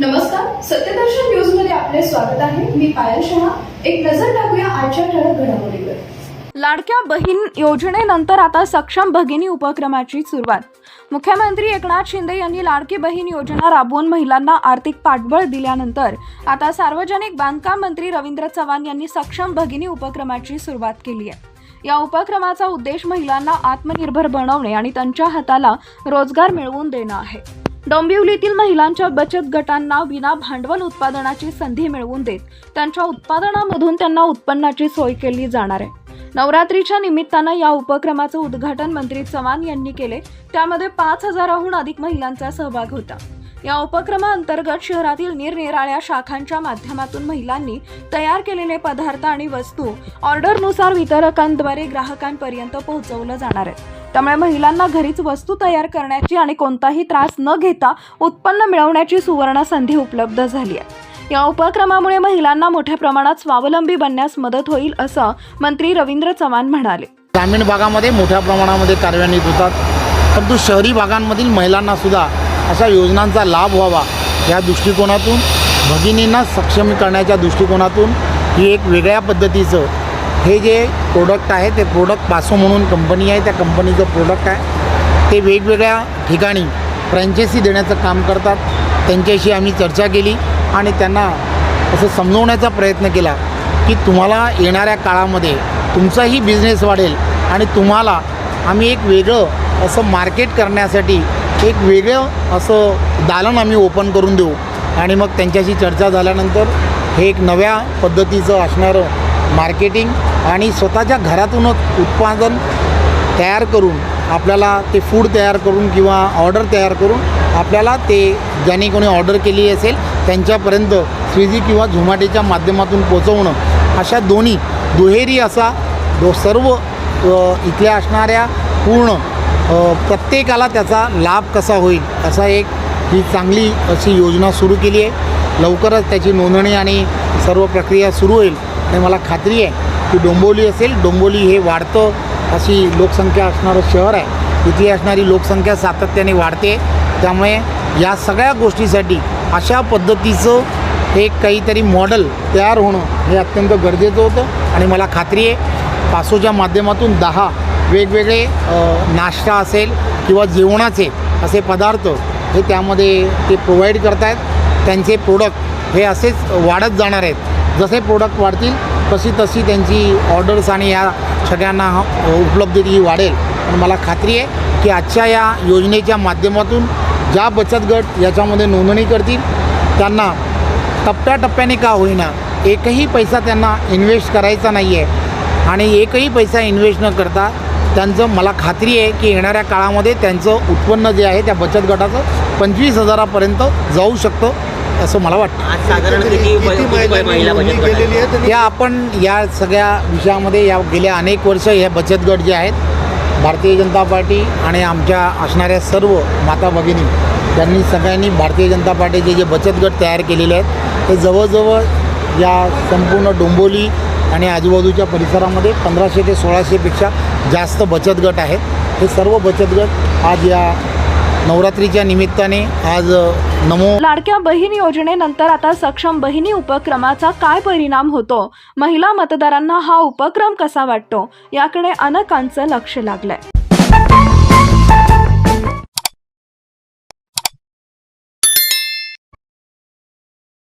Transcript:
नमस्कार सत्यदर्शन न्यूजमध्ये आपले स्वागत आहे. मी पायल शहा. एक नजर टाकूया आजच्या ठळक घडामोडीवर. लाडक्या बहीण योजनेनंतर आता सक्षम भगिनी उपक्रमाची सुरुवात. मुख्यमंत्री एकनाथ शिंदे यांनी लाडकी बहीण योजना राबवून महिलांना आर्थिक पाठबळ दिल्यानंतर आता सार्वजनिक बांधकाम मंत्री रवींद्र चव्हाण यांनी सक्षम भगिनी उपक्रमाची सुरुवात केली आहे. या उपक्रमाचा उद्देश महिलांना आत्मनिर्भर बनवणे आणि त्यांच्या हाताला रोजगार मिळवून देणं आहे. डोंबिवलीतील महिलांच्या बचत गटांना विना भांडवल उत्पादनाची संधी मिळवून देत त्यांच्या उत्पादनामधून त्यांना उत्पन्नाची सोय केली जाणार आहे. नवरात्रीच्या निमित्तानं या उपक्रमाचं उद्घाटन मंत्री चव्हाण यांनी केले. त्यामध्ये पाच हजाराहून अधिक महिलांचा सहभाग होता. या उपक्रमाअंतर्गत शहरातील निरनिराळ्या शाखांच्या माध्यमातून महिलांनी तयार केलेले पदार्थ आणि वस्तू ऑर्डरनुसार वितरकांद्वारे ग्राहकांपर्यंत पोहोचवलं जाणार आहे. त्यामुळे महिलांना घरीच वस्तू तयार करण्याची आणि कोणताही त्रास न घेता उत्पन्न मिळवण्याची सुवर्ण संधी उपलब्ध झाली आहे. या उपक्रमामुळे महिलांना मोठ्या प्रमाणात स्वावलंबी बनण्यास मदत होईल असं मंत्री रवींद्र चव्हाण म्हणाले. ग्रामीण भागामध्ये मोठ्या प्रमाणामध्ये कार्यान्वित होतात. परंतु शहरी भागांमधील महिलांना सुद्धा अशा योजनांचा लाभ व्हावा या दृष्टिकोनातून भगिनींना सक्षम करण्याच्या दृष्टिकोनातून ही एक वेगळ्या पद्धतीचं हे जे प्रोडक्ट आहे ते प्रोडक्ट पासो म्हणून कंपनी आहे त्या कंपनीचं प्रोडक्ट आहे. ते वेगवेगळ्या ठिकाणी फ्रँचायसी देण्याचं काम करतात. त्यांच्याशी आम्ही चर्चा केली आणि त्यांना असं समजवण्याचा प्रयत्न केला की तुम्हाला येणाऱ्या काळामध्ये तुमचाही बिझनेस वाढेल आणि तुम्हाला आम्ही एक वेगळं असं मार्केट करण्यासाठी एक वेगळं असं दालन आम्ही ओपन करून देऊ. आणि मग त्यांच्याशी चर्चा झाल्यानंतर हे एक नव्या पद्धतीचं असणारं मार्केटिंग आणि स्वतःच्या घरातूनच उत्पादन तयार करून आपल्याला ते फूड तयार करून किंवा ऑर्डर तयार करून आपल्याला ते ज्याने कोणी ऑर्डर केली असेल त्यांच्यापर्यंत स्विगी किंवा झोमॅटोच्या माध्यमातून पोचवणं अशा दोन्ही दुहेरी असा दो सर्व इथल्या असणाऱ्या पूर्ण प्रत्येकाला त्याचा लाभ कसा होईल असा एक ही चांगली अशी योजना सुरू केली आहे. लवकरच त्याची नोंदणी आणि सर्व प्रक्रिया सुरू होईल. आणि मला खात्री आहे की डोंबोली असेल. डोंबोली हे वाढतं अशी लोकसंख्या असणारं शहर आहे. इथली असणारी लोकसंख्या सातत्याने वाढते. त्यामुळे या सगळ्या गोष्टीसाठी अशा पद्धतीचं एक काहीतरी मॉडेल तयार होणं हे अत्यंत गरजेचं होतं. आणि मला खात्री आहे पासोच्या माध्यमातून दहा वेगवेगळे नाश्ता असेल किंवा जेवणाचे असे पदार्थ हे त्यामध्ये ते प्रोव्हाइड करत आहेत त्यांचे प्रोडक्ट हे असेच वाढत जाणार आहेत. जसे प्रोडक्ट वाढतील तशी तशी त्यांची ऑर्डर्स आणि या सगळ्यांना उपलब्धती ही वाढेल. पण मला खात्री आहे की आजच्या या योजनेच्या माध्यमातून ज्या बचत गट याच्यामध्ये नोंदणी करतील त्यांना टप्प्याटप्प्याने का होईना एकही पैसा त्यांना इन्व्हेस्ट करायचा नाही आहे आणि एकही पैसा इन्व्हेस्ट न करता त्यांचं मला खात्री आहे की येणाऱ्या काळामध्ये त्यांचं उत्पन्न जे आहे त्या बचत गटाचं पंचवीस हजारापर्यंत जाऊ शकतं. असं मला वाटतं? या आपण या सगळ्या विषयामध्ये या गेल्या अनेक वर्ष हे बचत गट जे आहेत भारतीय जनता पार्टी आणि आमच्या असणाऱ्या सर्व माता भगिनी त्यांनी सगळ्यांनी भारतीय जनता पार्टीचे जे बचत गट तयार केलेले आहेत ते जवळजवळ या संपूर्ण डोंबोली आणि आजूबाजूच्या परिसरामध्ये पंधराशे ते सोळाशेपेक्षा जास्त बचत गट आहेत हे सर्व बचत गट आज या नवरात्रीच्या निमित्ताने आज नमो लाडक्या बहीण योजनेनंतर आता सक्षम बहिणी उपक्रमाचा काय परिणाम होतो? महिला मतदारांना हा उपक्रम कसा वाटतो? याकडे अनेकांचं लक्ष लागलंय.